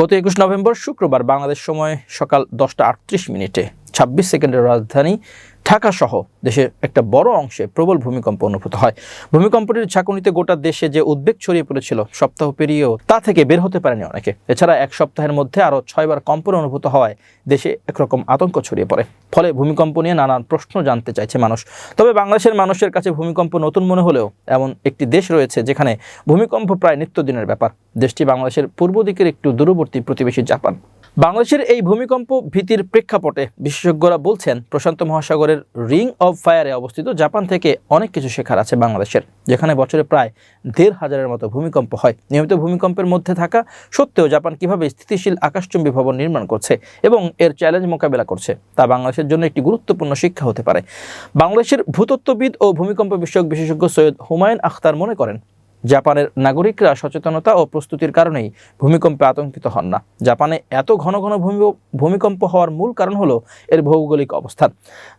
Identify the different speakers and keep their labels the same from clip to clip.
Speaker 1: গত একুশ নভেম্বর শুক্রবার বাংলাদেশ সময় সকাল দশটা আটত্রিশ মিনিটে ছাব্বিশ সেকেন্ডের রাজধানী ঢাকাসহ দেশের একটা বড় অংশে প্রবল ভূমিকম্প অনুভূত হয় ভূমিকম্পটির ঝাঁকুনিতে গোটা দেশে যে উদ্বেগ ছড়িয়ে পড়েছিল সপ্তাহ পেরিয়েও তা থেকে বের হতে পারেনি অনেকে এছাড়া এক সপ্তাহের মধ্যে আরও ছয়বার কম্পন অনুভূত হওয়ায় দেশে একরকম আতঙ্ক ছড়িয়ে পড়ে ফলে ভূমিকম্প নিয়ে নানান প্রশ্ন জানতে চাইছে মানুষ তবে বাংলাদেশের মানুষের কাছে ভূমিকম্প নতুন মনে হলেও এমন একটি দেশ রয়েছে যেখানে ভূমিকম্প প্রায় নিত্যদিনের ব্যাপার দেশটি বাংলাদেশের পূর্ব দিকের একটু দূরবর্তী প্রতিবেশী জাপান বাংলাদেশের এই ভূমিকম্প ভীতির প্রেক্ষাপটে বিশেষজ্ঞরা বলছেন প্রশান্ত মহাসাগরের রিং অব ফায়ারে অবস্থিত জাপান থেকে অনেক কিছু শেখার আছে বাংলাদেশের যেখানে বছরে প্রায় দেড় হাজারের মতো ভূমিকম্প হয় নিয়মিত ভূমিকম্পের মধ্যে থাকা সত্ত্বেও জাপান কিভাবে স্থিতিশীল আকাশচুম্বী ভবন নির্মাণ করছে এবং এর চ্যালেঞ্জ মোকাবেলা করছে তা বাংলাদেশের জন্য একটি গুরুত্বপূর্ণ শিক্ষা হতে পারে বাংলাদেশের ভূতত্ত্ববিদ ও ভূমিকম্প বিষয়ক বিশেষজ্ঞ সৈয়দ হুমায়ুন আখতার মনে করেন জাপানের নাগরিকরা সচেতনতা ও প্রস্তুতির কারণেই ভূমিকম্পে আতঙ্কিত হন না জাপানে এত ঘন ঘন ভূমিকম্প হওয়ার মূল কারণ হলো এর ভৌগোলিক অবস্থান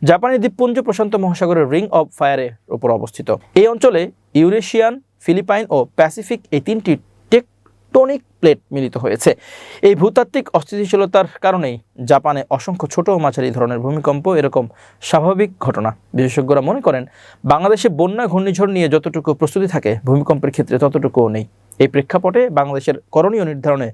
Speaker 1: জাপানের দ্বীপপুঞ্জ প্রশান্ত মহাসাগরের রিং অব ফায়ারের উপর অবস্থিত এই অঞ্চলে ইউরেশিয়ান ফিলিপাইন ও প্যাসিফিক এই তিনটি টনিক প্লেট মিলিত হয়েছে এই ভূতাত্ত্বিক অস্থিতিশীলতার কারণেই জাপানে অসংখ্য ছোট ও মাঝারি ধরনের ভূমিকম্প এরকম স্বাভাবিক ঘটনা বিশেষজ্ঞরা মনে করেন বাংলাদেশে বন্যা ঘূর্ণিঝড় নিয়ে যতটুকু প্রস্তুতি থাকে ভূমিকম্পের ক্ষেত্রে ততটুকুও নেই এই প্রেক্ষাপটে বাংলাদেশের করণীয় নির্ধারণে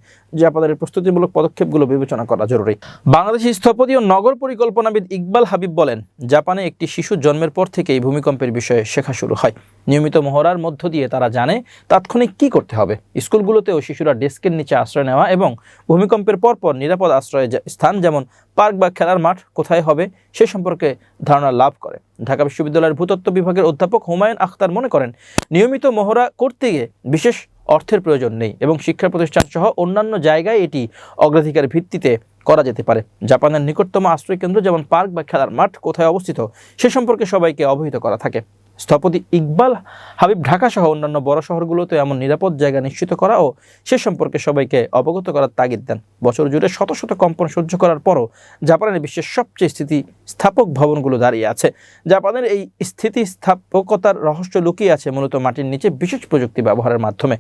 Speaker 1: জাপানের প্রস্তুতিমূলক পদক্ষেপগুলো বিবেচনা করা জরুরি বাংলাদেশের স্থপতি ও নগর পরিকল্পনাবিদ ইকবাল হাবিব বলেন জাপানে একটি শিশু জন্মের পর থেকেই ভূমিকম্পের বিষয়ে শেখা শুরু হয় নিয়মিত মহড়ার মধ্য দিয়ে তারা জানে তাৎক্ষণিক কি করতে হবে স্কুলগুলোতেও শিশুরা ডেস্কের নিচে আশ্রয় নেওয়া এবং ভূমিকম্পের পরপর নিরাপদ আশ্রয় স্থান যেমন পার্ক বা খেলার মাঠ কোথায় হবে সে সম্পর্কে ধারণা লাভ করে ঢাকা বিশ্ববিদ্যালয়ের ভূতত্ত্ব বিভাগের অধ্যাপক হুমায়ুন আখতার মনে করেন নিয়মিত মহড়া করতে গিয়ে বিশেষ অর্থের প্রয়োজন নেই এবং শিক্ষা প্রতিষ্ঠান সহ অন্যান্য জায়গায় এটি অগ্রাধিকার ভিত্তিতে করা যেতে পারে জাপানের নিকটতম আশ্রয়কেন্দ্র যেমন পার্ক বা খেলার মাঠ কোথায় অবস্থিত সে সম্পর্কে সবাইকে অবহিত করা থাকে স্থপতি ইকবাল হাবিব ঢাকা সহ অন্যান্য বড় শহরগুলোতে এমন নিরাপদ জায়গা নিশ্চিত করা ও সে সম্পর্কে সবাইকে অবগত করার তাগিদ দেন বছর জুড়ে শত শত কম্পন সহ্য করার পরও জাপানের বিশ্বের সবচেয়ে স্থিতি স্থাপক ভবনগুলো দাঁড়িয়ে আছে জাপানের এই স্থিতিস্থাপকতার রহস্য লুকিয়ে আছে মূলত মাটির নিচে বিশেষ প্রযুক্তি ব্যবহারের মাধ্যমে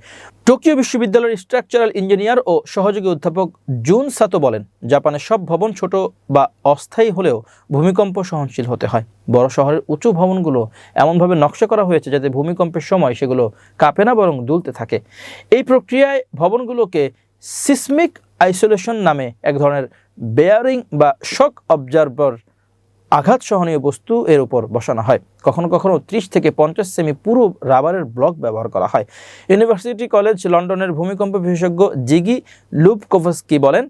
Speaker 1: টোকিও বিশ্ববিদ্যালয়ের স্ট্রাকচারাল ইঞ্জিনিয়ার ও সহযোগী অধ্যাপক জুন সাতো বলেন জাপানের সব ভবন ছোট বা অস্থায়ী হলেও ভূমিকম্প সহনশীল হতে হয় বড় শহরের উঁচু ভবনগুলো এমনভাবে নকশা করা হয়েছে যাতে ভূমিকম্পের সময় সেগুলো কাঁপে না বরং দুলতে থাকে এই প্রক্রিয়ায় ভবনগুলোকে সিসমিক আইসোলেশন নামে এক ধরনের বেয়ারিং বা শক অবজার্ভার আঘাত সহনীয় বস্তু এর উপর বসানো হয় কখনো কখনো ত্রিশ থেকে পঞ্চাশ সেমি পুরো রাবারের ব্লক ব্যবহার করা হয় ইউনিভার্সিটি কলেজ লন্ডনের ভূমিকম্প বিশেষজ্ঞ জিগি লুবকোভস্কি বলেন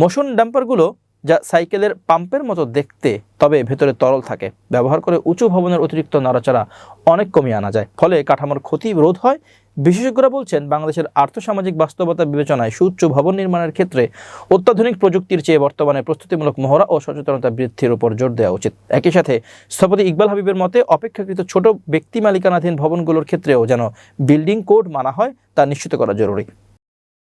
Speaker 1: মোশন ড্যাম্পারগুলো যা সাইকেলের পাম্পের মতো দেখতে তবে ভেতরে তরল থাকে ব্যবহার করে উঁচু ভবনের অতিরিক্ত নাড়াচাড়া অনেক কমিয়ে আনা যায় ফলে কাঠামোর ক্ষতি রোধ হয় বিশেষজ্ঞরা বলছেন বাংলাদেশের আর্থসামাজিক বাস্তবতা বিবেচনায় সুউচ্চ ভবন নির্মাণের ক্ষেত্রে অত্যাধুনিক প্রযুক্তির চেয়ে বর্তমানে প্রস্তুতিমূলক মহড়া ও সচেতনতা বৃদ্ধির উপর জোর দেওয়া উচিত একই সাথে স্থপতি ইকবাল হাবিবের মতে অপেক্ষাকৃত ছোট ব্যক্তি মালিকানাধীন ভবনগুলোর ক্ষেত্রেও যেন বিল্ডিং কোড মানা হয় তা নিশ্চিত করা জরুরি